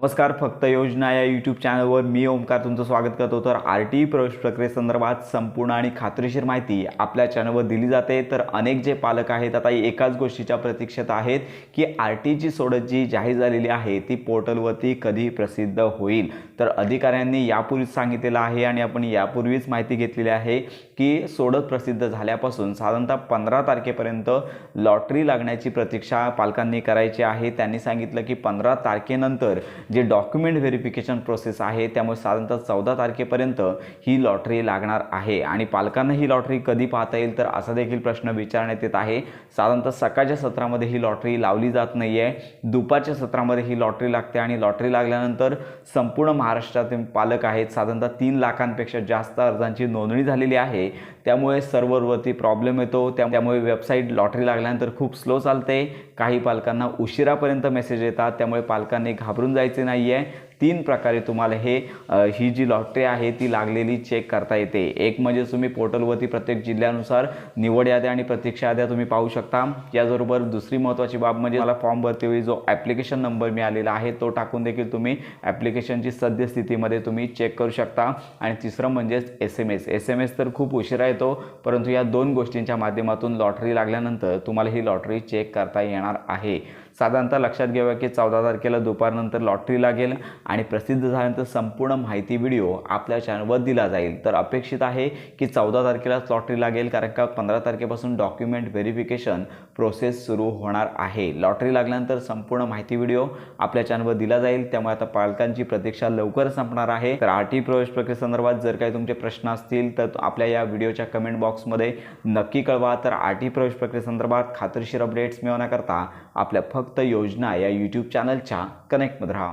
नमस्कार फक्त योजना या यूट्यूब चॅनलवर मी ओमकार तुमचं स्वागत करतो. तर आर टी प्रवेश प्रक्रियेसंदर्भात संपूर्ण आणि खात्रीशीर माहिती आपल्या चॅनलवर दिली जाते. तर अनेक जे पालक आहेत आता एकाच गोष्टीच्या प्रतीक्षेत आहेत की आर टीची सोडत जी जाहीर झालेली आहे ती पोर्टलवरती कधी प्रसिद्ध होईल. तर अधिकाऱ्यांनी यापूर्वीच सांगितलेलं आहे आणि आपण यापूर्वीच माहिती घेतलेली आहे की सोडत प्रसिद्ध झाल्यापासून साधारणतः पंधरा तारखेपर्यंत लॉटरी लागण्याची प्रतीक्षा पालकांनी करायची आहे. त्यांनी सांगितलं की पंधरा तारखेनंतर जे डॉक्युमेंट व्हेरिफिकेशन प्रोसेस आहे त्यामुळे साधारणतः चौदा तारखेपर्यंत ही लॉटरी लागणार आहे. आणि पालकांना ही लॉटरी कधी पाहता येईल तर असा देखील प्रश्न विचारण्यात येत आहे. साधारणतः सकाळच्या सत्रामध्ये ही लॉटरी लावली जात नाही आहे दुपारच्या सत्रामध्ये ही लॉटरी लागते आणि लॉटरी लागल्यानंतर संपूर्ण महाराष्ट्रातील पालक आहेत. साधारणतः तीन लाखांपेक्षा जास्त अर्जांची नोंदणी झालेली आहे. त्यामुळे सर्व्हरवरती प्रॉब्लेम येतो. त्या त्यामुळे वेबसाईट लॉटरी लागल्यानंतर खूप स्लो चालते. काही पालकांना उशिरापर्यंत मेसेज येतात. त्यामुळे पालकांनी घाबरून जायचं नाही आहे तीन प्रकारे तुम्हाला हे ही जी लॉटरी आहे ती लागलेली चेक करता येते. एक म्हणजे तुम्ही पोर्टलवरती प्रत्येक जिल्ह्यानुसार निवड याद्या आणि प्रतीक्षा याद्या तुम्ही पाहू शकता. याचबरोबर दुसरी महत्त्वाची बाब म्हणजे मला फॉर्म भरतेवेळी जो ॲप्लिकेशन नंबर मिळालेला आहे तो टाकून देखील तुम्ही ॲप्लिकेशनची सद्यस्थितीमध्ये तुम्ही चेक करू शकता. आणि तिसरं म्हणजेच S M S S M S तर खूप उशिरा येतो परंतु या दोन गोष्टींच्या माध्यमातून लॉटरी लागल्यानंतर तुम्हाला ही लॉटरी चेक करता येणार आहे. साधारणतः लक्षात घ्यावं की चौदा तारखेला दुपारनंतर लॉटरी लागेल आणि प्रसिद्ध झाल्यानंतर संपूर्ण माहिती व्हिडिओ आपल्या चॅनलवर दिला जाईल. तर अपेक्षित आहे की चौदा तारखेलाच लॉटरी लागेल कारण का पंधरा तारखेपासून डॉक्युमेंट व्हेरिफिकेशन प्रोसेस सुरू होणार आहे. लॉटरी लागल्यानंतर संपूर्ण माहिती व्हिडिओ आपल्या चॅनलवर दिला जाईल. त्यामुळे आता पालकांची प्रतीक्षा लवकर संपणार आहे. तर आर टी प्रवेश प्रक्रियेसंदर्भात जर काही तुमचे प्रश्न असतील तर आपल्या या व्हिडिओच्या कमेंट बॉक्समध्ये नक्की कळवा. तर आर टी प्रवेश प्रक्रियेसंदर्भात खात्रीशीर अपडेट्स मिळवण्याकरता आपल्या फक्त योजना या यूट्यूब चॅनलच्या कनेक्टमध्ये राहा.